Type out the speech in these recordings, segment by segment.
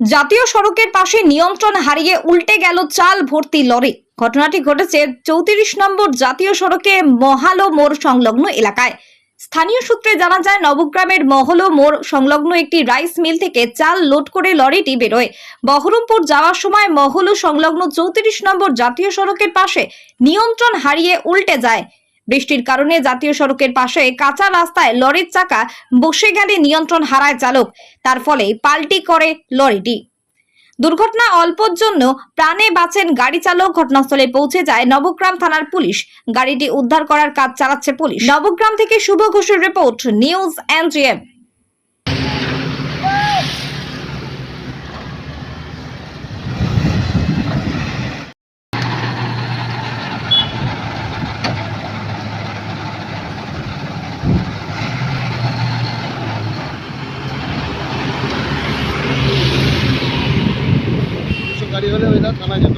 জাতীয় সড়কের পাশে নিয়ন্ত্রণ হারিয়ে উল্টে গেল চাল ভর্তি লরি। ঘটনাটি ঘটেছে চৌত্রিশ নম্বর জাতীয় সড়কে মহালো মোড় সংলগ্ন এলাকায়। স্থানীয় সূত্রে জানা যায়, নবগ্রামের মহলো মোড় সংলগ্ন একটি রাইস মিল থেকে চাল লোড করে লরিটি বেরোয়। বহরমপুর যাওয়ার সময় মহলো সংলগ্ন চৌত্রিশ নম্বর জাতীয় সড়কের পাশে নিয়ন্ত্রণ হারিয়ে উল্টে যায় বৃষ্টির কারণে জাতীয় সড়কের পাশে কাঁচা রাস্তায় লরির চাকা বসে গেলে নিয়ন্ত্রণ হারায় চালক। তার ফলে পাল্টি করে লরিটি। দুর্ঘটনা অল্পর জন্য প্রাণে বাঁচেন গাড়ি চালক। ঘটনাস্থলে পৌঁছে যায় নবগ্রাম থানার পুলিশ। গাড়িটি উদ্ধার করার কাজ চালাচ্ছে পুলিশ। নবগ্রাম থেকে শুভ ঘোষের রিপোর্ট, নিউজ এনজিএম। গাড়ি হলে ওইটা থানায় যেত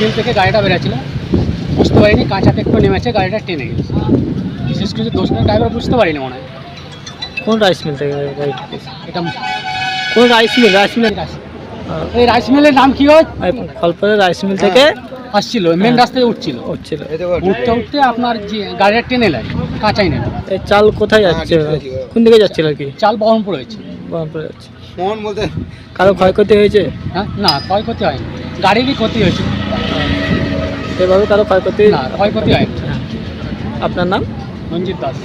মিল থেকে গাড়িটা বেরোচ্ছিল বুঝতে পারিনি কাঁচাতে একটু নেমেছে গাড়িটা টেনে গেছে। বিশেষ কিছু দোষ করে ড্রাইভার বুঝতে পারিনি মনে হয়। কোন রাইস মিল থেকে এটা কোন রাইস মিল রাইস মিল এই রাইস মিলের নাম কি হয়? ফলপরের রাইস মিল থেকে আসছিল মেন রাস্তায় উঠছিল। উঠছিল। উঠতে উঠতে আপনার যে গাড়িটা টেনে নেয় কাঁচাই নেয়। এই চাল কোথায় যাচ্ছে? কোন দিকে যাচ্ছিল আর কি? চাল বহরমপুর হয়েছে। বহরমপুরে যাচ্ছে। বলতে কারও ক্ষয়ক্ষতি হয়েছে? হ্যাঁ না ক্ষয়ক্ষতি হয়নি। গাড়িরই ক্ষতি হয়েছে। সেভাবে কারও ক্ষয়ক্ষতি না ক্ষয়ক্ষতি হয়। আপনার নাম? রঞ্জিত দাস।